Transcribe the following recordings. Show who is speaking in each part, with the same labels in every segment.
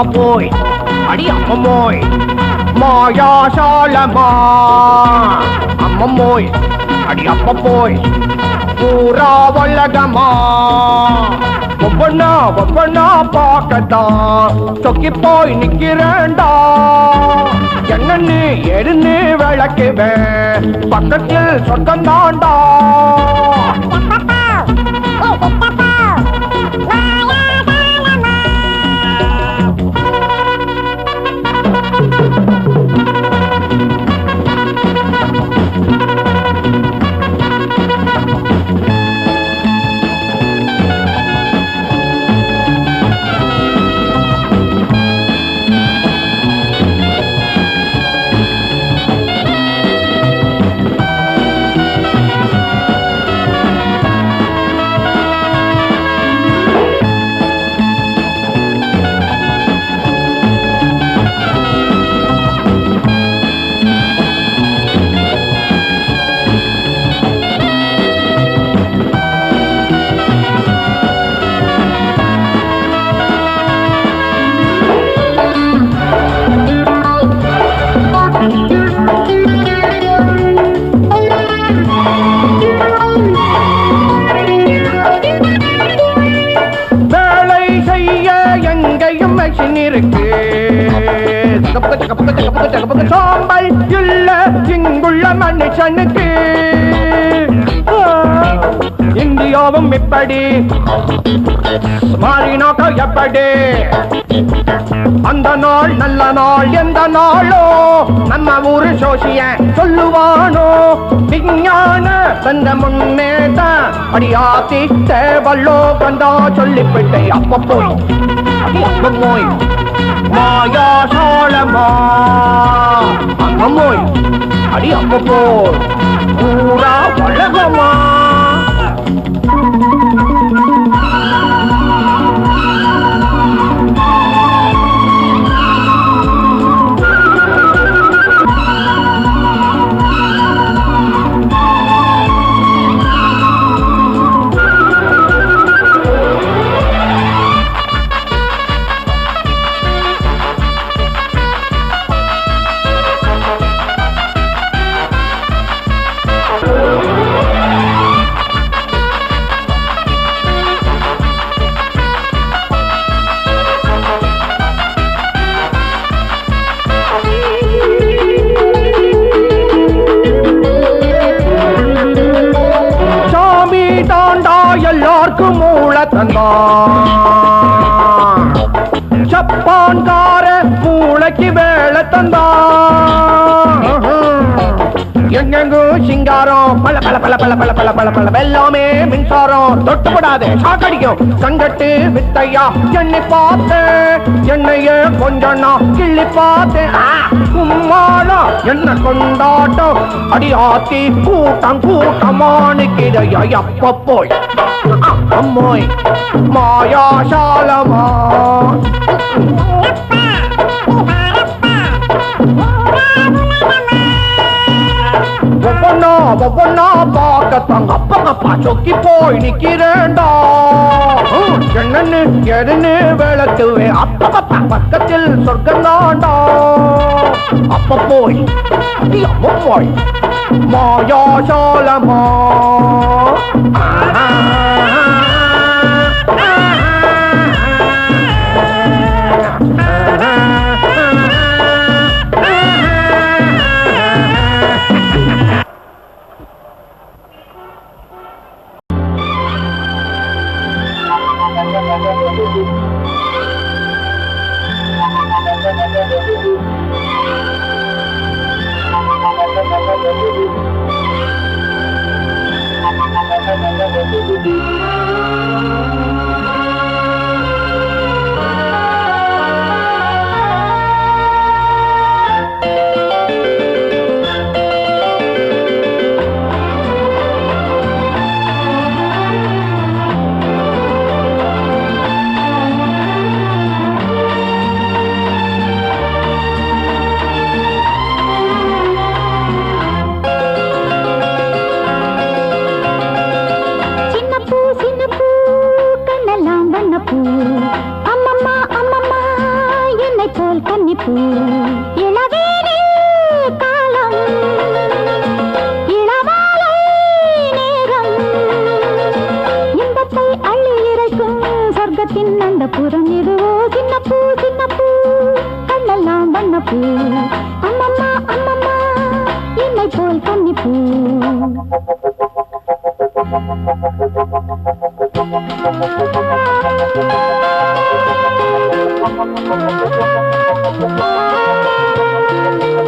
Speaker 1: அப்ப போய் அடி அம்மம்மோய் மாயாசாலமா? அம்மம்மோய் அடி அப்பப்போய் பூரா வல்லகமா ஒவ்வொன்னா ஒவ்வொன்னா பார்க்கத்தான் சொக்கி போய் நிக்கிறேண்டா என்னன்னு எருன்னு விளக்குவேன் பக்கத்தில் சொந்தம் தாண்டா தகப்பக, தகப்பக, சாம்பல் இல்ல இங்குள்ள மனுஷனுக்கு. இந்தியாவும் இப்படி. மாறினாக்க எப்படி? அந்த நாள் நல்ல நாள் எந்த நாளோ? நம்ம ஊரு சோசிய சொல்லுவானோ? விஞ்ஞான வந்த முன்னேதான் அடியாத்தி தேவல்லோ கந்தா சொல்லிவிட்டே அப்ப போய் அப்ப போய் மாயா சோழமா அடி அம்ப போய் பூரா உலகமா? பல பல பல பல பல பல. வெல்லாமே மின்சாரம் தொட்டுப்படாது சாக்கடிக்கும் கண்கட்டு வித்தையா? என்னை பார்த்தேன் என்னையே கொஞ்சண்ணா கிள்ளி பார்த்தேன் கும்மாளா என்ன கொண்டாட்டம். அடி ஆத்தி கூட்டம் கூட்டமானுக்கிடையா எப்ப போய்? அம்மோய் மாயா அவ பொண்ணா பார்க்கத்தான் அப்பா அப்பா சொக்கி போய் நிக்கிறேண்டா என்னன்னு எதுன்னு விளக்குவே. அப்பா அப்பா பக்கத்தில் சொர்க்கந்தாண்டா. அப்ப போய் அப்ப போய்.
Speaker 2: மாயா thank you. சொர்க்கத்தின் அந்த புறம் இதுவோ சின்ன பூ சின்ன பூ கண்ணெல்லாம் வண்ண பூ அம்மம்மா அம்மம்மா என்னை போல் கன்னி பூ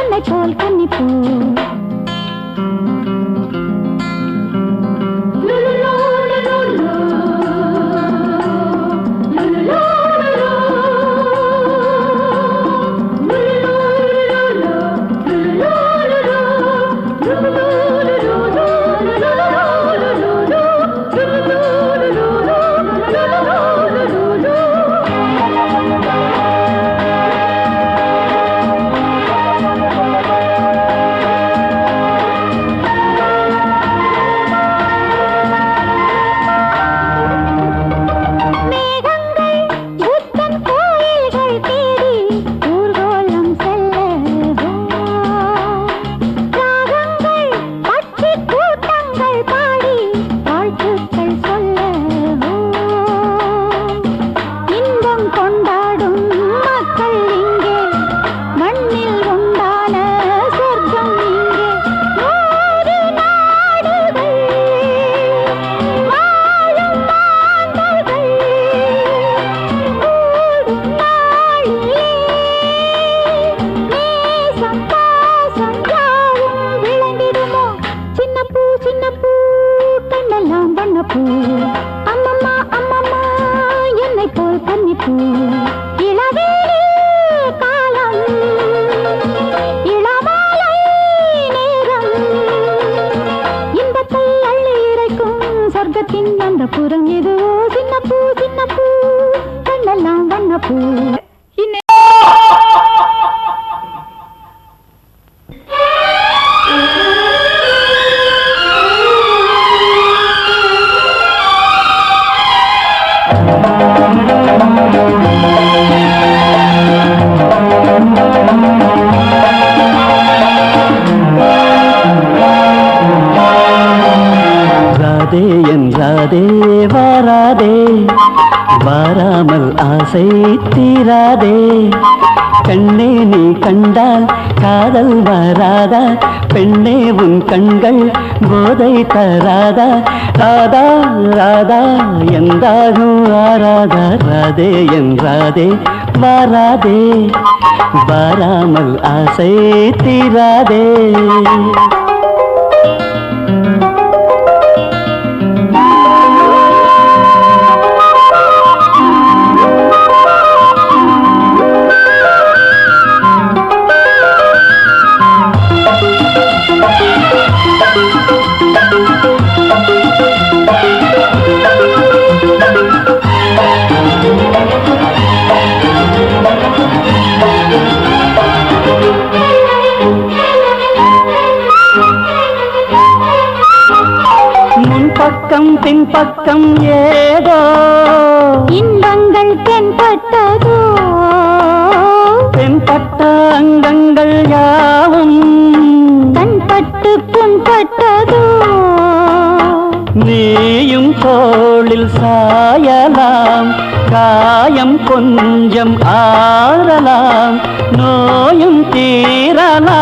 Speaker 2: என்னை போல் கன்னி
Speaker 3: கண்டால் காதல் வராதா? பெண்ணே உன் கண்கள் போதை தராதா? ராதா ராதா எந்தாகும் ஆராதா? ராதே என்றாதே வாராதே. வாராமல் ஆசை தீராதே. முன்பக்கம் பின்பக்கம் ஏதோ
Speaker 2: இன்பங்கள் தென்பட்டதோ?
Speaker 3: தென்பட்ட அங்கங்கள் யாவும்
Speaker 2: கண்பட்டு புண்பட்டதோ?
Speaker 4: நீயும் தோளில் சாயலாம் காயம் கொஞ்சம் ஆறலாம் நோயும் தீரலாம்.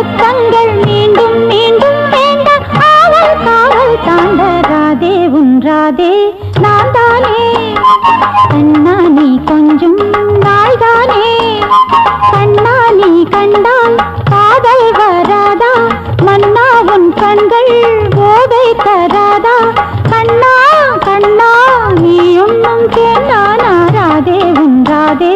Speaker 2: பக்கங்கள் மீண்டும் மீண்டும் வேண்டாம் காவல் காவல் தாண்டராதே உன்றாதே நான் தானே. கண்ணா நீ கொஞ்சம் நாள்தானே கண்ணா நீ கண்டால் காதல் வராதா? மன்னா உன் கண்கள் போதை தராதா? கண்ணா கண்ணா நீ ஒன்றும் கேண்டானாராதே உன்றாதே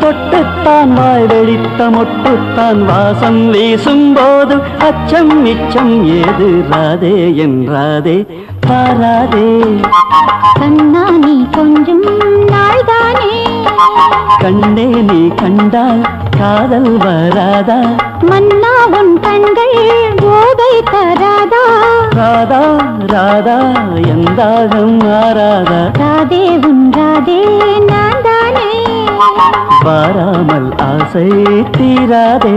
Speaker 4: தொட்டுத்தான் வாய் மொட்டுத்தான் வாசம் வீசும் போது அச்சம் மிச்சம் ஏது? ராதே என்றாதே பாராதே.
Speaker 2: கண்ணா நீ கொஞ்சம் நாள்தானே.
Speaker 4: கண்ணே நீ கண்டால் காதல் வராதா?
Speaker 2: மன்னா உன் கண்கள் போதை தராதா?
Speaker 4: ராதா ராதா எந்தாகம் மாறாதா?
Speaker 2: ராதே உன் ராதே நான் தானே.
Speaker 4: வாராமல் ஆசை தீராதே.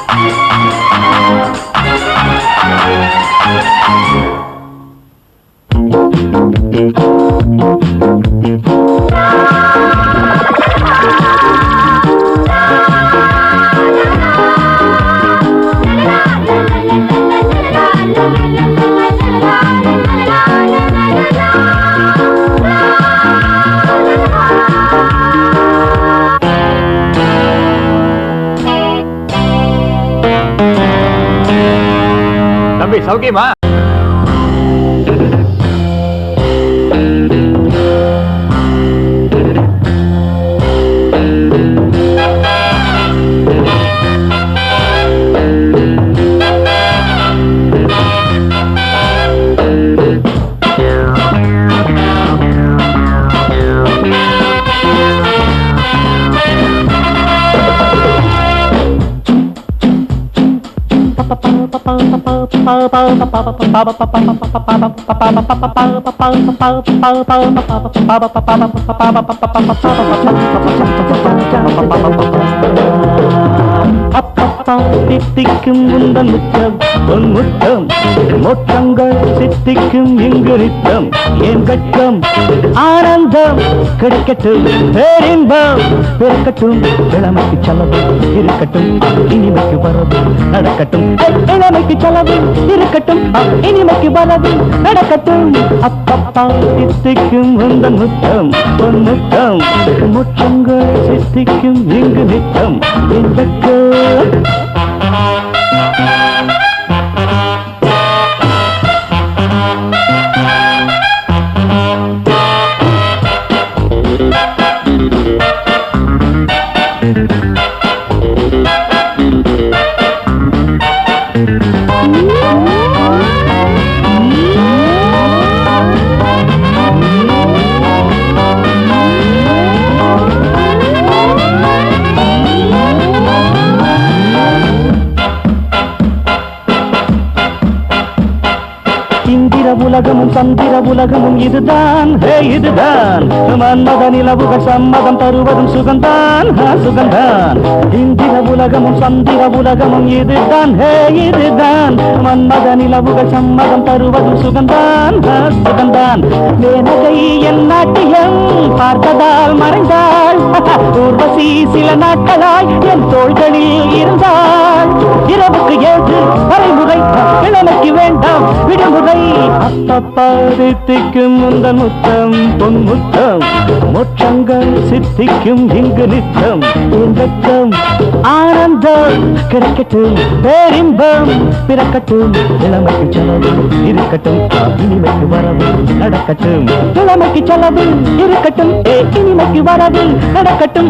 Speaker 2: Thank you. சௌக்கியமா?
Speaker 5: ஏய் சௌக்கியமா
Speaker 3: அப்பப்பா தித்திக்கும் உந்தன் முத்தம் உன் முத்தம். மொத்தங்கள் சித்திக்கும் இங்கு நித்தம் என் கட்டம் ஆனந்தம் கிடைக்கட்டும் பேரின்பம் பிறக்கட்டும். இளமைக்கு செலவு இருக்கட்டும் இனிமைக்கு வரவு நடக்கட்டும். இளமைக்கு செலவு இருக்கட்டும் இனிமைக்கு வரவு நடக்கட்டும். அப்பப்பா சித்திக்கும் உந்தன் முத்தம் உன் முத்தம். முற்றங்கள் சித்திக்கும் இங்கு நித்தம் என் கட்டம் இந்திர இதுதான் ஹே இதுதான். மன்மத நிலவுகள் சம்மதம் தருவதும் சுகந்தான். சுகந்தான். இந்திர உலகமும் சந்திர உலகமும் இதுதான். ஹே இதுதான். மன்மத நிலவுகள் சம்மதம் தருவதும் சுகந்தான். சுகந்தான். வேனகை என் நாட்டியம் பார்த்ததால் மறைந்தாள். ஊர்வசி சில நாட்களாய் என் தோள்களில் இருந்தாள். இரவுக்கு ஏற்று வரைமுறை இளமைக்கு வேண்டாம். விடுமுறை. அப்பப்பா தித்திக்கும் இந்த முத்தம் பொன் முத்தம் மோட்சங்கள் சித்திக்கும் இங்கு நித்தம் இன்பக்கம் ஆனந்தம் கிடைக்கட்டும் பேரின்பம். பிறக்கட்டும் இளமைக்கு செலவு இருக்கட்டும். இனிமைக்கு வரவு நடக்கட்டும். இளமைக்கு செலவு இருக்கட்டும். ஏ இனிமைக்கு வரவு நடக்கட்டும்.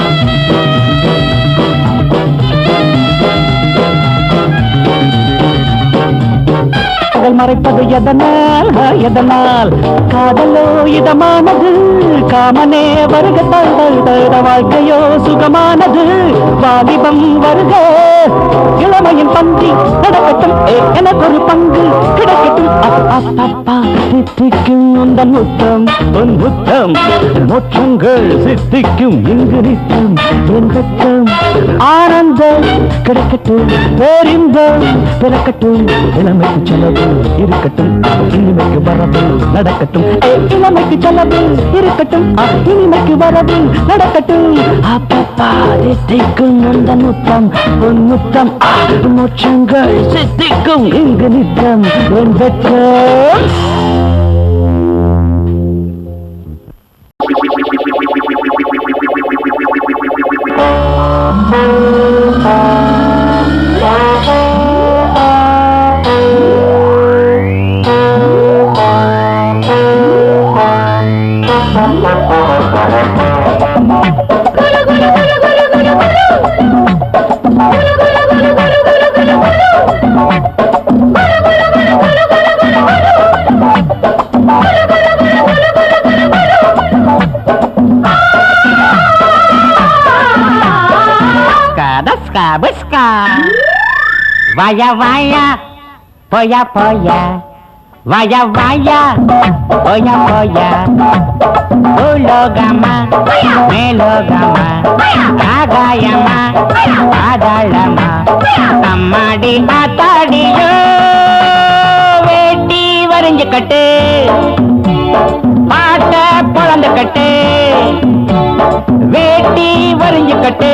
Speaker 3: காதல் மறைப்பது எதனால்? எதனால்? காதலோ இதமானது? காமனே வருக தழுத வாழ்க்கையோ சுகமானது? வாலிபம் வருக. இளமையின் பந்தி நடக்கட்டும். எனக்கு ஒரு பங்கு கிடைக்கட்டும். அப், சித்திக்கும் உந்தன் முத்தம் உன் முத்தம். மோட்சங்கள் சித்திக்கும் இங்கு நித்தம். என் பக்கம் ஆனந்தம் கிடைக்கட்டும். பேரின்பம் பிறக்கட்டும். இளமைக்கு செலவு இருக்கட்டும் இனிமைக்கு வரவு நடக்கட்டும். இளமைக்கு செலவு இருக்கட்டும் இனிமைக்கு வரவு நடக்கட்டும். அப்பப்பா சித்திக்கும் அந்த முத்தம் உன் முத்தம் மோட்சங்கள் சித்திக்கும் இங்கு நித்தம் என்
Speaker 6: Vaya, vaya. Poya, poya. Vaya, vaya. Poya, poya. Ulogama. Melogama. Agayama. Adalama. அம்மாடி ஆத்தாடியோ வேட்டி வரைஞ்சு கட்டு பாட்ட பொழந்து கட்டு வேட்டி வரிஞ்சு கட்டு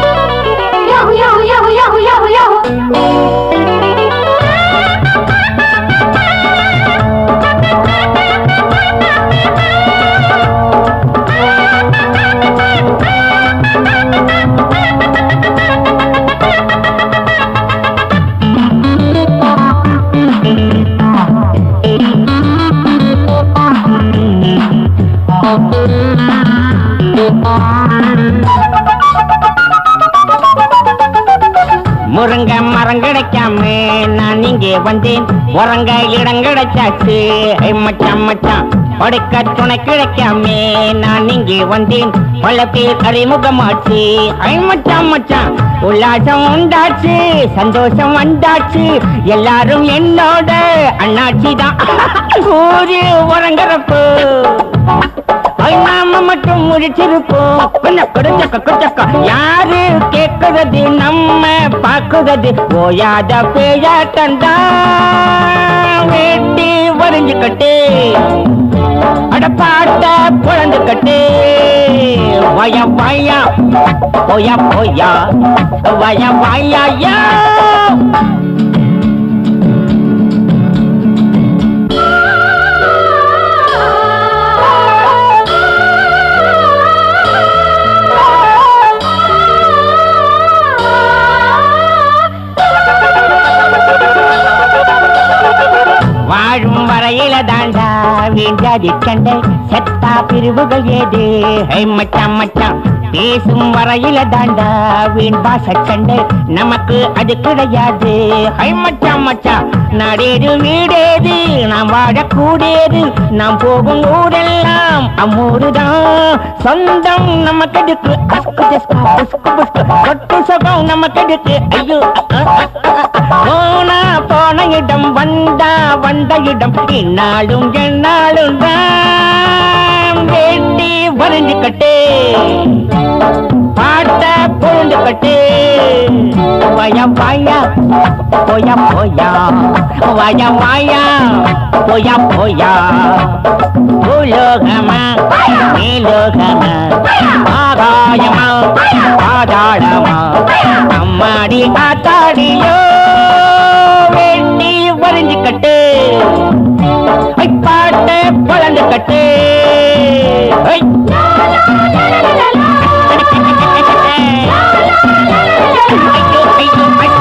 Speaker 6: முருங்க மரம் கிடைக்காம நான் இங்கே வந்தேன். உறங்க இடம் கிடைச்சாச்சு. ஐ மச்சான் மச்சான். படுக்க துணை கிடைக்காம நான் இங்கே வந்தேன். பல பேர் அறிமுகமாச்சு. ஐ மச்சான் மச்சான். உல்லாசம் உண்டாச்சு. சந்தோஷம் வந்தாச்சு. எல்லாரும் என்னோட அண்ணாச்சி தான் ஊரு உறங்குறப்போ. நாம மட்டும் முடிச்சிருப்போம். கொஞ்சம் குடிச்சக்க குச்சக்க யாரு கேட்குறது நம்ம பாக்குறது. ஓயாத பேயாட்டந்தா வேட்டி வரைஞ்சுக்கட்டே அடப்பாட்ட குழந்துக்கட்டு வய வாயா போயா போயா வய வயா வீண்டாதி சண்டை செத்தா பிரிவுகள் ஏது? ஹை மச்சான் மச்சான் பேசும் வரையில தாண்டா வீண் பாச சண்டை நமக்கு அது கிடையாது. ஹை மச்சான் மச்சான் நடேது வீடேது நாம் வாழக்கூடியது நாம் போகும் ஊரெல்லாம் அம்மூரு தான் சொந்தம் நமக்கு எதுக்கு அஸ்கு புஸ்கு புஸ்கு கொட்டு சுகம் நமக்கு எதுக்கு ஐயோ வந்தா வந்த இடம் இந்நாளும் என்னாலும் தான் வேட்டி வரைஞ்சு கட்டு பாட்ட பொழுந்து கட்டு வய வாயா போயா போயா. வய வாயா போயா போயா. பூலோகமா மேலோகமா ஆகாயமா பாதாளமா அம்மாடி ஆத்தாடியோ. தெரிஞ்சுக்கட்டு பாட்ட பொழந்துக்கட்டு ஐயோ ஐயோ.